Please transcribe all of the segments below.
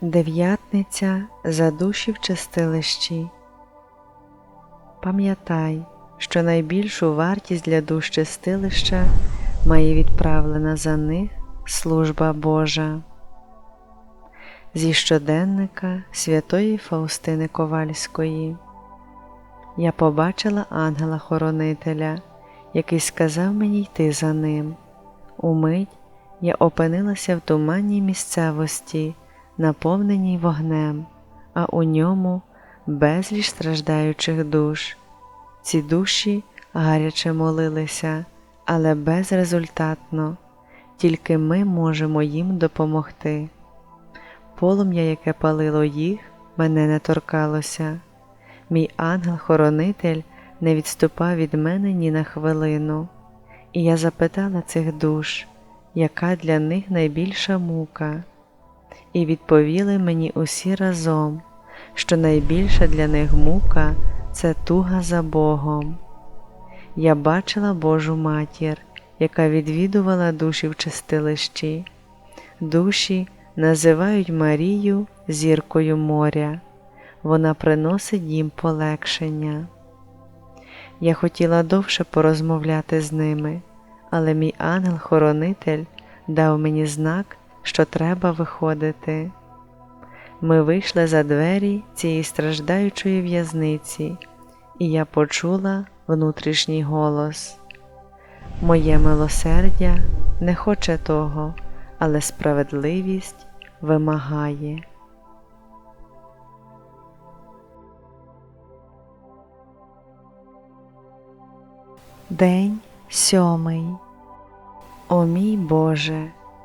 Дев'ятниця за душі в чистилищі. Пам'ятай, що найбільшу вартість для душ чистилища має відправлена за них служба Божа. Зі щоденника святої Фаустини Ковальської. Я побачила ангела-хоронителя, який сказав мені йти за ним. Умить я опинилася в туманній місцевості, наповненій вогнем, а у ньому безліч страждаючих душ. Ці душі гаряче молилися, але безрезультатно, тільки ми можемо їм допомогти. Полум'я, яке палило їх, мене не торкалося. Мій ангел-хоронитель не відступав від мене ні на хвилину, і я запитала цих душ, яка для них найбільша мука, і відповіли мені усі разом, що найбільша для них мука це туга за Богом. Я бачила Божу матір, яка відвідувала душі в чистилищі. Душі називають Марію зіркою моря. Вона приносить їм полегшення. Я хотіла довше порозмовляти з ними, але мій ангел-хоронитель дав мені знак, що треба виходити. Ми вийшли за двері цієї страждаючої в'язниці, і я почула внутрішній голос. Моє милосердя не хоче того, але справедливість вимагає. День сьомий. О мій Боже,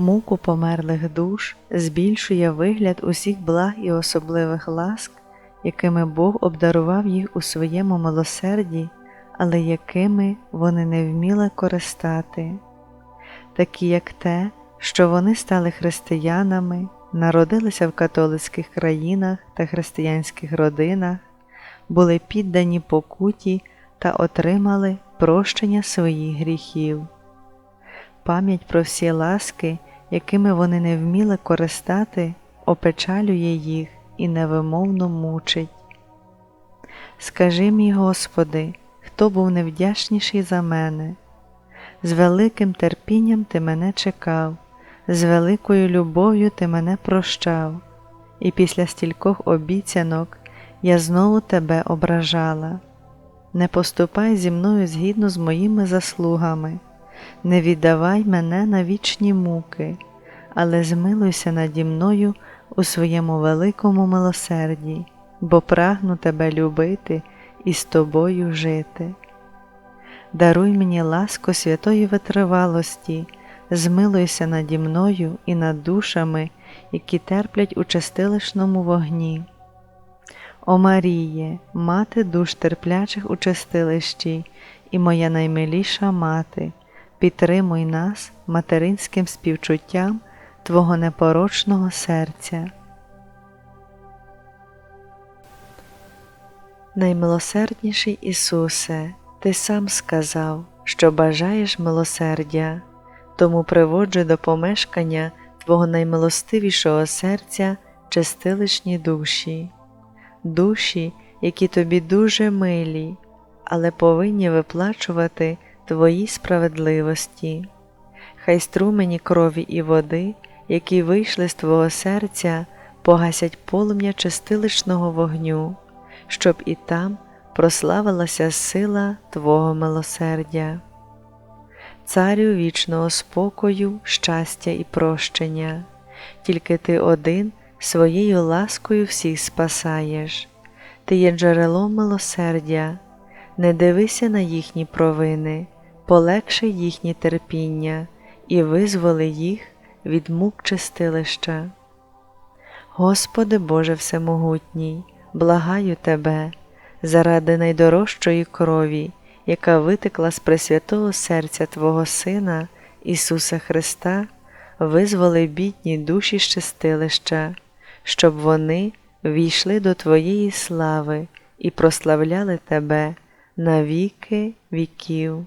Муку померлих душ збільшує вигляд усіх благ і особливих ласк, якими Бог обдарував їх у своєму милосерді, але якими вони не вміли користати, такі як те, що вони стали християнами, народилися в католицьких країнах та християнських родинах, були піддані покуті та отримали прощення своїх гріхів. Пам'ять про всі ласки, якими вони не вміли користати, опечалює їх і невимовно мучить. Скажи мій Господи, хто був невдячніший за мене? З великим терпінням ти мене чекав, з великою любов'ю ти мене прощав, і після стількох обіцянок я знову тебе ображала. Не поступай зі мною згідно з моїми заслугами, не віддавай мене на вічні муки, але змилуйся наді мною у своєму великому милосерді, бо прагну тебе любити і з тобою жити. Даруй мені ласку святої витривалості, змилуйся наді мною і над душами, які терплять у чистилищному вогні. О Маріє, мати душ терплячих у чистилищі, і моя наймиліша мати, підтримуй нас материнським співчуттям Твого непорочного серця. Наймилосердніший Ісусе, Ти сам сказав, що бажаєш милосердя, тому приводжу до помешкання Твого наймилостивішого серця чистилищні душі, душі, які тобі дуже милі, але повинні виплачувати Твої справедливості. Хай струмені крові і води, які вийшли з Твого серця, погасять полум'я чистилищного вогню, щоб і там прославилася сила Твого милосердя. Царю вічного спокою, щастя і прощення, тільки Ти один своєю ласкою всіх спасаєш, Ти є джерелом милосердя, не дивися на їхні провини, полегши їхні терпіння і визволи їх від мук чистилища. Господи Боже Всемогутній, благаю Тебе, заради найдорожчої крові, яка витекла з пресвятого серця Твого Сина, Ісуса Христа, визволи бідні душі з чистилища, щоб вони війшли до Твоєї слави і прославляли Тебе на віки віків.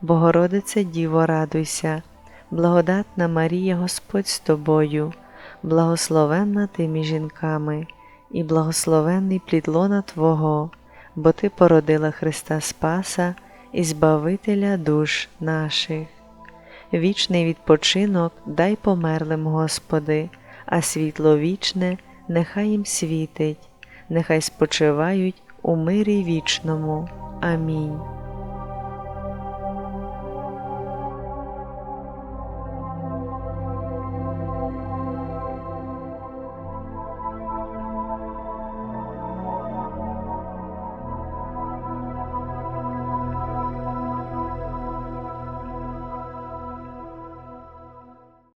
Богородице Діво, радуйся, благодатна Марія Господь з тобою, благословенна ти між жінками, і благословенний плід лона Твого, бо Ти породила Христа Спаса і Збавителя душ наших. Вічний відпочинок дай померлим, Господи, а світло вічне нехай їм світить, нехай спочивають у мирі вічному. Амінь.